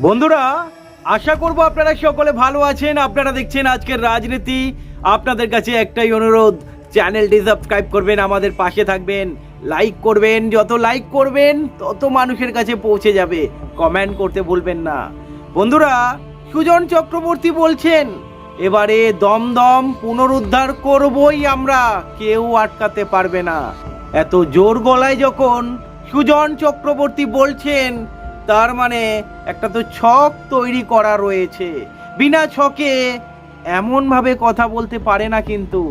বন্ধুরা, আশা করব আপনারা সকলে ভালো আছেন। আপনারা দেখছেন আজকের রাজনীতি। আপনাদের কাছে একটাই অনুরোধ, চ্যানেলটি সাবস্ক্রাইব করবেন, আমাদের পাশে থাকবেন, লাইক করবেন। যত লাইক করবেন, তত মানুষের কাছে পৌঁছে যাবে। কমেন্ট করতে ভুলবেন না। বন্ধুরা, সুজন চক্রবর্তী বলছেন, এবারে দমদম পুনরুদ্ধার করবই আমরা, কেউ আটকাতে পারবে না। এত জোর গলায় যখন সুজন চক্রবর্তী বলছেন তার মানে একটা তো ছক তৈরি করা রয়েছে। বিনা ছকে এমনভাবে কথা বলতে পারে না কিন্তু।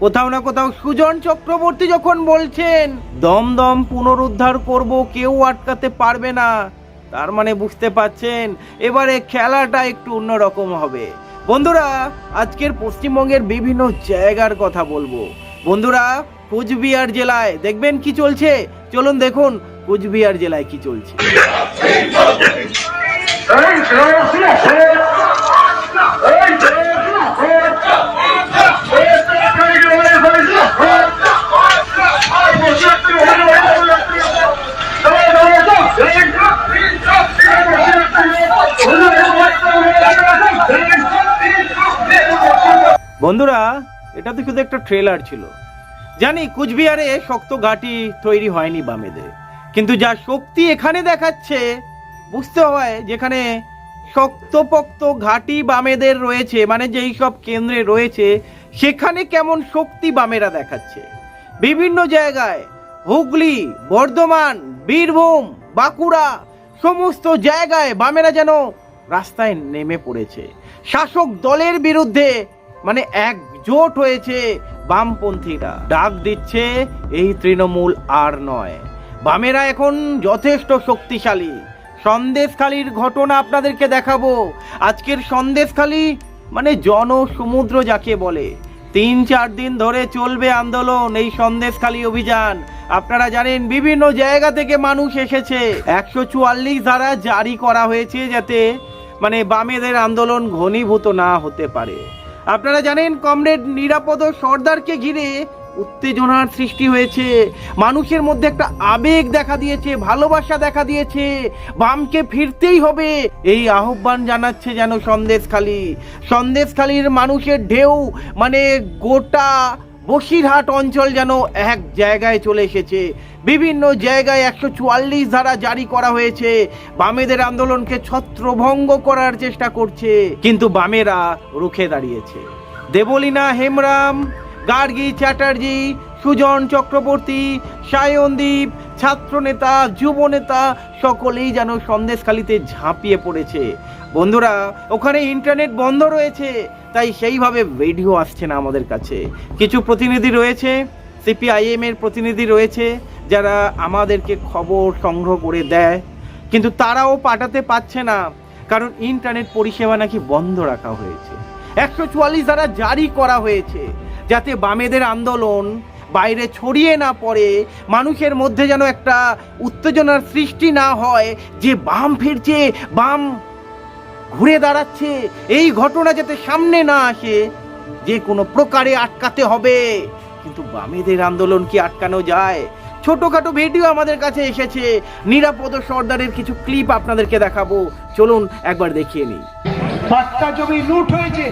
কোথাও না কোথাও সুজন চক্রবর্তী যখন বলছেন, দমদম পুনরুদ্ধার করব, কেউ আটকাতে পারবে না। তার মানে বুঝতে পাচ্ছেন, এবারে খেলাটা একটু অন্যরকম হবে। বন্ধুরা, আজকের পশ্চিমবঙ্গের বিভিন্ন জায়গার কথা বলব। বন্ধুরা, কোচবিহার জেলায় দেখবেন কি চলছে? চলুন দেখুন কোচবিহার জেলায় কি চলছে? বন্ধুরা, এটা তো শুধু একটা ট্রেলার ছিল। জানি কুচবিহারে শক্ত ঘাঁটি তৈরি হয়নি বামেদের। কিন্তু যা শক্তি এখানে দেখাচ্ছে, বুঝতে হয় যেখানে শক্তপোক্ত ঘাঁটি বামেদের রয়েছে মানে যেই সব কেন্দ্রে রয়েছে, সেখানে কেমন শক্তি বামেরা দেখাচ্ছে। বিভিন্ন জায়গায় হুগলি, বর্ধমান, বীরভূম, বাঁকুড়া, সমস্ত জায়গায় বামেরা যেন রাস্তায় নেমে পড়েছে। শাসক দলের বিরুদ্ধে মানে একজোট হয়েছে বামপন্থীরা। ডাক দিচ্ছে, এই তৃণমূল আর নয়। বামেরা এখন যথেষ্ট শক্তিশালী। সন্দেশখালির ঘটনা আপনাদেরকে দেখাবো। আজকের সন্দেশখালি মানে জনসমুদ্র যাকে বলে। তিন চার দিন ধরে চলবে আন্দোলন এই সন্দেশখালি অভিযান। আপনারা জানেন, বিভিন্ন জায়গা থেকে মানুষ এসেছে। একশো চুয়াল্লিশ ধারা জারি করা হয়েছে যাতে মানে বামেদের আন্দোলন ঘনীভূত না হতে পারে। আপনারা জানেন, কমরেড নিরাপদ সর্দারকে ঘিরে উত্তেজনার সৃষ্টি হয়েছে। মানুষের মধ্যে একটা আবেগ দেখা দিয়েছে, ভালোবাসা দেখা দিয়েছে। বামকে ফিরতেই হবে। এই আহ্বান জানাচ্ছে যেন সন্দেশখালী। সন্দেশখালীর মানুষের ঢেউ মানে গোটা বসিরহাট অঞ্চল যেন এক জায়গায় চলে এসেছে। বিভিন্ন জায়গায় একশো চুয়াল্লিশ ধারা জারি করা হয়েছে। বামেদের আন্দোলনকে ছত্রভঙ্গ করার চেষ্টা করছে। কিন্তু বামেরা রুখে দাঁড়িয়েছে। দেবলীনা হেমরাম গার্গী চ্যাটার্জি, সুজন চক্রবর্তী, সায়নদীপ, ছাত্রনেতা, যুবনেতা, সকলেই যেন সন্দেশখালিতে ঝাঁপিয়ে পড়েছে। বন্ধুরা, ওখানে ইন্টারনেট বন্ধ রয়েছে, তাই সেইভাবে ভিডিও আসছে না আমাদের কাছে। কিছু প্রতিনিধি রয়েছে, সিপিআইএম এর প্রতিনিধি রয়েছে, যারা আমাদেরকে খবর সংগ্রহ করে দেয়, কিন্তু তারাও পাঠাতে পারছে না, কারণ ইন্টারনেট পরিষেবা নাকি বন্ধ রাখা হয়েছে। একশো চুয়াল্লিশ দ্বারা জারি করা হয়েছে। যাতে বামেদের আন্দোলন বাইরে ছড়িয়ে না পড়ে, মানুষের মধ্যে যেন একটা উত্তেজনার সৃষ্টি না হয়, যে বাম ফিরছে, বাম ঘুরে দাঁড়াচ্ছে, এই ঘটনা যাতে সামনে না আসে, যে কোনো প্রকারে আটকাতে হবে। কিন্তু বামেদের আন্দোলন কি আটকানো যায়? ছোটখাটো ভিডিও আমাদের কাছে এসেছে। নিরাপদ সর্দারের কিছু ক্লিপ আপনাদেরকে দেখাবো। চলুন একবার দেখিয়ে নিই। জমি লুট হয়েছে।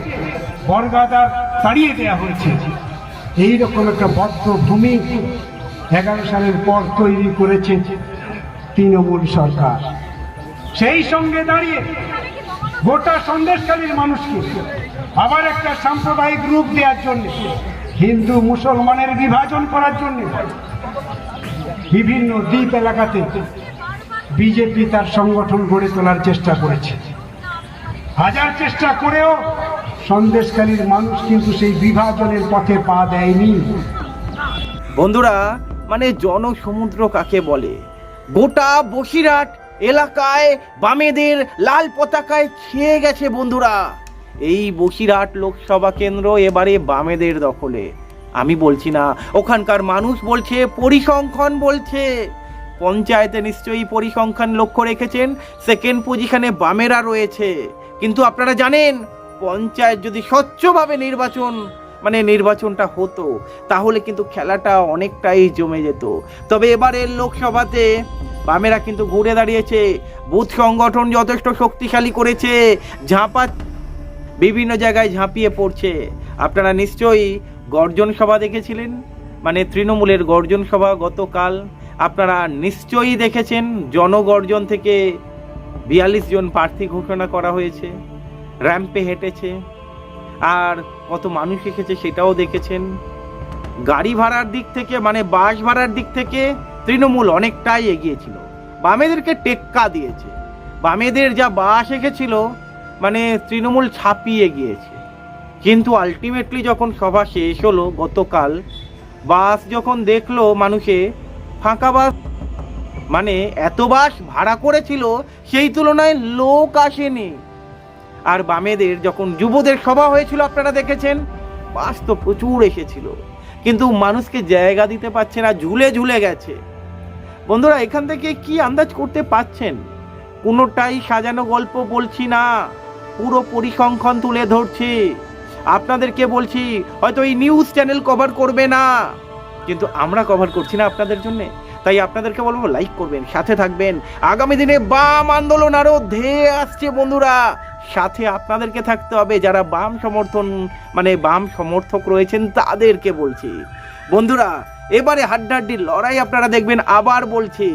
তাড়িয়ে দেওয়া হয়েছে। এইরকম একটা বদ্ধ ভূমি এগারো সালের পর তৈরি করেছে তৃণমূল সরকার। সেই সঙ্গে দাঁড়িয়ে গোটা সন্দেশকালীর মানুষকে আবার একটা সাম্প্রদায়িক রূপ দেওয়ার জন্য হিন্দু মুসলমানের বিভাজন করার জন্য বিভিন্ন দ্বীপ এলাকাতে বিজেপি তার সংগঠন গড়ে তোলার চেষ্টা করেছে। হাজার চেষ্টা করেও সন্দেশকালীর মানুষ কিন্তু সেই বিভাজনের পথে পা দেয়নি। বন্ধুরা মানে জনসমুদ্র কাকে বলে? গোটা বসিরহাট এলাকায় বামেদের লাল পতাকায় ছেয়ে গেছে বন্ধুরা। এই বসিরহাট লোকসভা কেন্দ্র এবারে বামেদের দখলে। আমি বলছি না, ওখানকার মানুষ বলছে, পরিসংখ্যান বলছে। পঞ্চায়েতে নিশ্চয়ই পরিসংখ্যান লক্ষ্য রেখেছেন সেকেন্ড পজিশনে বামেরা রয়েছে। কিন্তু আপনারা জানেন পঞ্চায়েত যদি স্বচ্ছভাবে নির্বাচন মানে নির্বাচনটা হতো, তাহলে কিন্তু খেলাটা অনেকটাই জমে যেত। তবে এবারের লোকসভাতে বামেরা কিন্তু ঘুরে দাঁড়িয়েছে। বুথ সংগঠন যথেষ্ট শক্তিশালী করেছে। ঝাঁপা, বিভিন্ন জায়গায় ঝাঁপিয়ে পড়ছে। আপনারা নিশ্চয়ই গর্জন সভা দেখেছিলেন? মানে তৃণমূলের গর্জন সভা গতকাল। আপনারা নিশ্চয়ই দেখেছেন, জনগর্জন থেকে বিয়াল্লিশ জন প্রার্থী ঘোষণা করা হয়েছে। র্যাম্পে হেঁটেছে। আর কত মানুষ এসেছে সেটাও দেখেছেন। গাড়ি ভাড়ার দিক থেকে মানে বাস ভাড়ার দিক থেকে তৃণমূল অনেকটাই এগিয়েছিল। বামেদেরকে টেক্কা দিয়েছে। বামেদের যা বাস এসেছিল মানে তৃণমূল ছাপিয়ে গিয়েছে। কিন্তু আলটিমেটলি যখন সভা শেষ হলো গতকাল, বাস যখন দেখল মানুষে, ফাঁকা বাস মানে এত বাস ভাড়া করেছিল, সেই তুলনায় লোক আসেনি। আর বামেদের যখন যুবদের সভা হয়েছিল, আপনারা দেখেছেন? বাস তো প্রচুর এসেছিল। কিন্তু মানুষকে জায়গা দিতে পারছে না, ঝুলে ঝুলে গেছে। বন্ধুরা, এখান থেকে কি আন্দাজ করতে পাচ্ছেন? কোনোটাই সাজানো গল্প বলছি না। পুরো পরিসংখ্যান তুলে ধরছি। আপনাদেরকে বলছি, হয়তো এই নিউজ চ্যানেল কভার করবে না। কিন্তু আমরা কভার করছি না আপনাদের জন্য। তাই আপনাদেরকে বলব লাইক করবেন, সাথে থাকবেন। আগামী দিনে বাম আন্দোলন আরও ধেয়ে আসছে, বন্ধুরা। সাথে আপনাদেরকে থাকতে হবে, যারা বাম সমর্থন মানে বাম সমর্থক রয়েছেন তাদেরকে বলছি। বন্ধুরা, এবারে হাড্ডাহাড্ডির লড়াই আপনারা দেখবেন, আবার বলছি।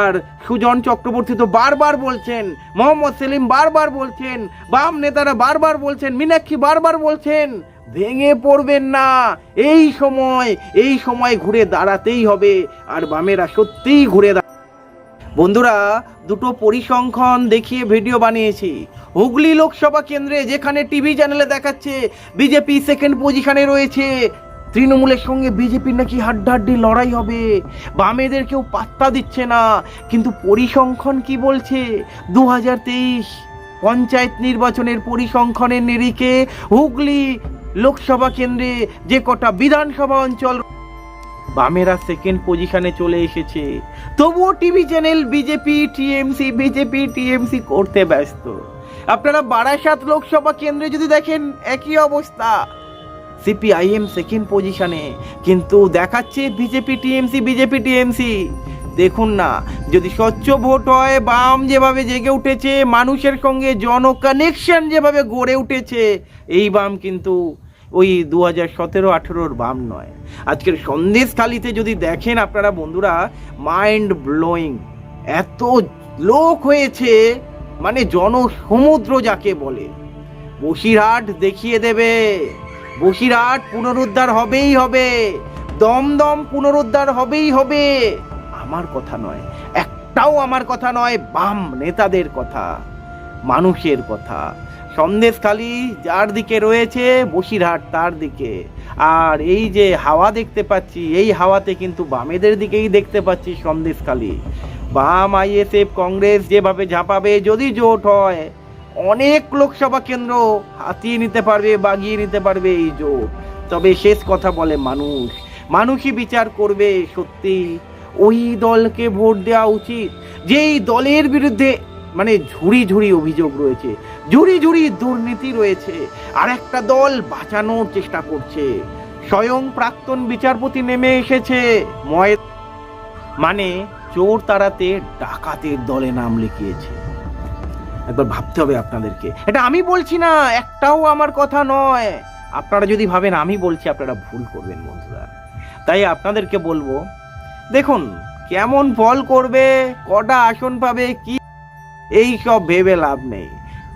আর সুজন চক্রবর্তী তো বারবার বলছেন, মোহাম্মদ সেলিম বারবার বলছেন, বাম নেতারা বারবার বলছেন, মীনাক্ষী বারবার বলছেন, ভেঙে পড়বেন না, এই সময় এই সময় ঘুরে দাঁড়াতেই হবে, আর বামেরা সত্যিই ঘুরে দাঁড়া বন্ধুরা, দুটো পরিসংখ্যান দেখিয়ে ভিডিও বানিয়েছি। হুগলি লোকসভা কেন্দ্রে যেখানে টিভি চ্যানেলে দেখাচ্ছে বিজেপি সেকেন্ড পজিশনে রয়েছে, তৃণমূলের সঙ্গে বিজেপির নাকি হাড্ডাহাড্ডি লড়াই হবে। বামেদের কেউ পাত্তা দিচ্ছে না, কিন্তু পরিসংখ্যান কি বলছে? দু হাজার তেইশ পঞ্চায়েত নির্বাচনের পরিসংখ্যানের নিরিখে হুগলি লোকসভা কেন্দ্রে যে কটা বিধানসভা অঞ্চল বামেরা সেকেন্ড পজিশনে চলে এসেছে। তবুও TV channel BJP TMC BJP TMC করতে ব্যস্ত। আপনারা বারাসাত লোকসভা কেন্দ্রে যদি দেখেন, একই অবস্থা। সিপিআইএম সেকেন্ড পজিশনে কিন্তু দেখাচ্ছে বিজেপি টিএমসি বিজেপি টিএমসি দেখুন না, যদি স্বচ্ছ ভোট হয়, বাম যেভাবে জেগে উঠেছে, মানুষের সঙ্গে জন কানেকশন যেভাবে গড়ে উঠেছে, এই বাম কিন্তু ওই দু হাজার সতেরো, আঠেরোর বাম নয়। আজকের সন্দেশখালিতে যদি দেখেন আপনারা বন্ধুরা মাইন্ড ব্লোয়িং এত লোক হয়েছে মানে জনসমুদ্র যাকে বলে। বসিরহাট দেখিয়ে দেবে। বসিরহাট পুনরুদ্ধার হবেই হবে। দমদম পুনরুদ্ধার হবেই হবে। আমার কথা নয়, একটাও আমার কথা নয়, বাম নেতাদের কথা, মানুষের কথা। সন্দেশখালি যার দিকে রয়েছে, বসিরহাট তার দিকে। আর এই যে হাওয়া দেখতে পাচ্ছি, এই হাওয়াতে কিন্তু বামেদের দিকেই দেখতে পাচ্ছি সন্দেশখালি বাম আইএসএফ কংগ্রেস যেভাবে ঝাঁপাবে, যদি জোট হয়, অনেক লোকসভা কেন্দ্র হাতিয়ে নিতে পারবে, বাগিয়ে নিতে পারবে এই জোট। তবে শেষ কথা বলে মানুষ। মানুষই বিচার করবে, সত্যি। ওই দলকে ভোট দেওয়া উচিত। যেই দলের বিরুদ্ধে মানে ঝুড়ি ঝুড়ি অভিযোগ রয়েছে, ঝুড়ি ঝুড়ি দুর্নীতি রয়েছে আর একটা দল বাঁচানোর চেষ্টা করছে। স্বয়ং প্রাক্তন বিচারপতি নেমে এসেছে মানে চোর তাড়াতে ডাকাতের দলে নাম লিখিয়েছে। একবার ভাবতে হবে আপনাদেরকে। এটা আমি বলছি না, একটাও আমার কথা নয়। আপনারা যদি ভাবেন আমি বলছি, আপনারা ভুল করবেন বন্ধুরা। তাই আপনাদেরকে বলব, দেখুন, কেমন ফল করবে, কটা আসন পাবে, কি এই সব ভেবে লাভ নেই।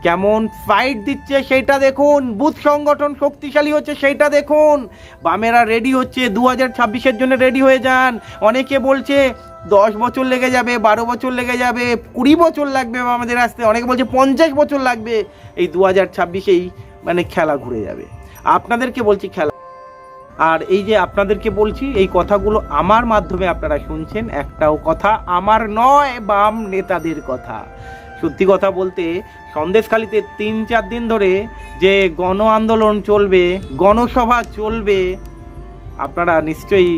কেমন ফাইট দিচ্ছে সেইটা দেখুন, বুথ সংগঠন শক্তিশালী হচ্ছে সেইটা দেখুন। বামেরা রেডি হচ্ছে দু হাজার ছাব্বিশের জন্য রেডি হয়ে যান। অনেকে বলছে দশ বছর লেগে যাবে, বারো বছর লেগে যাবে, কুড়ি বছর লাগবে আমাদের আসতে, অনেকে বলছে পঞ্চাশ বছর লাগবে। এই দু হাজার ছাব্বিশেই মানে খেলা ঘুরে যাবে। আপনাদেরকে বলছি খেলা। আর এই যে আপনাদেরকে বলছি, এই কথাগুলো আমার মাধ্যমে আপনারা শুনছেন, একটাও কথা, আমার নয় বাম নেতাদের কথা। সত্যি কথা বলতে সন্দেশখালিতে তিন চার দিন ধরে যে গণ আন্দোলন চলবে, গণসভা চলবে, আপনারা নিশ্চয়ই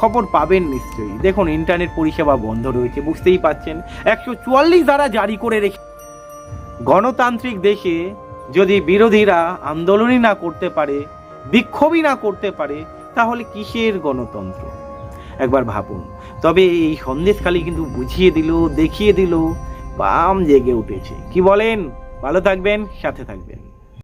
খবর পাবেন নিশ্চয়ই। দেখুন ইন্টারনেট পরিষেবা বন্ধ রয়েছে, বুঝতেই পাচ্ছেন। একশো চুয়াল্লিশ দ্বারা জারি করে রেখে গণতান্ত্রিক দেশে যদি বিরোধীরা আন্দোলনই না করতে পারে, বিক্ষোভই না করতে পারে, তাহলে কিসের গণতন্ত্র? একবার ভাবুন। তবে এই সন্দেশখালি কিন্তু বুঝিয়ে দিল, দেখিয়ে দিল বাম জেগে উঠেছে। কি বলেন? ভালো থাকবেন সাথে থাকবেন।